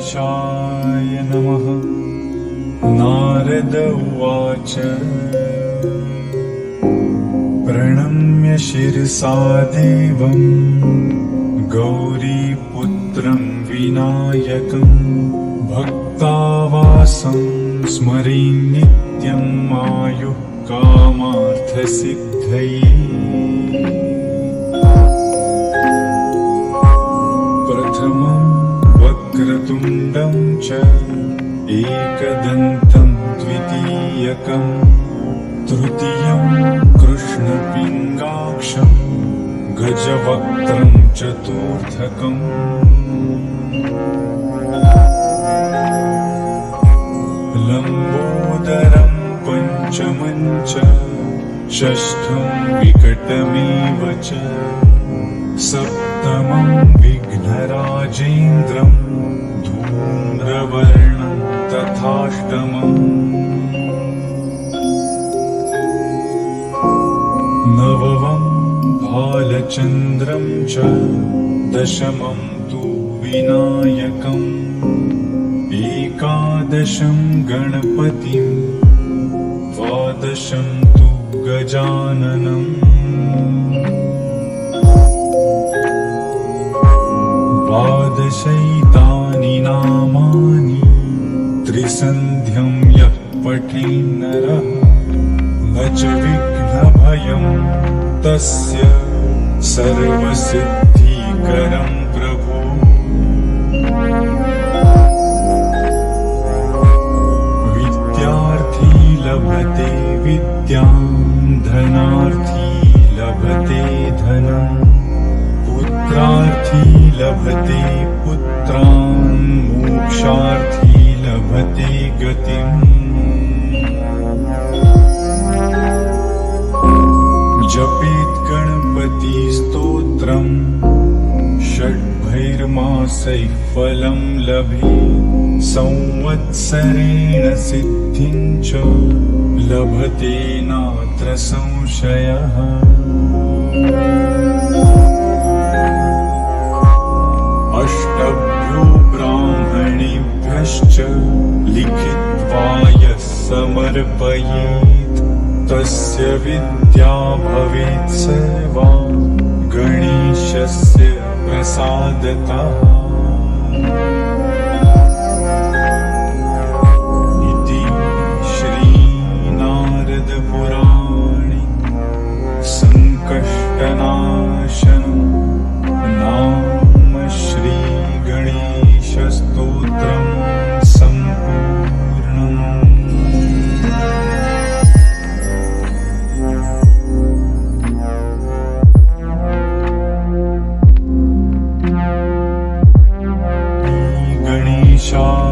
श्रीगणेशाय नमः। नारद उवाच। प्रणम्य शिरसा देवम् गौरीपुत्रं विनायकम् भक्तावासं स्मरि नित्यम् आयुः कामार्थसिद्धये वक्रतुण्डं च एकदन्तं द्वितीयकम् तृतीयं कृष्णपिङ्गाक्षं गजवक्त्रं चतुर्थकम्। लम्बोदरं पञ्चमं च षष्ठं विकटमेव च सप्तमं विघ्नराजेन्द्रं धूम्रवर्णं तथाष्टमम् नवमं भालचन्द्रं च दशमं तु विनायकम् एकादशं गणपतिं द्वादशं तु गजाननम् द्वादशैतानि नामानि त्रिसन्ध्यं यः पठेन्नरः न च विघ्नभयं तस्य सर्वसिद्धिकरं प्रभो। विद्यार्थी लभते विद्यां धनार्थी लभते धनम् पुत्रार्थी लभते पुत्रान् मोक्षार्थी लभते गतिम् जपेत् गणपतिस्तोत्रम् षड्भैर्मासैः फलं लभे। संवत्सरेण सिद्धिं च लभते नात्र संशयः समर्पयेत् तस्य विद्या भवेत् सर्वा गणेशस्य प्रसादतः। इति श्रीनारदपुराणे सङ्कष्टनाशनम् नाम श्रीगणेशस्तोत्रम् गणेशाय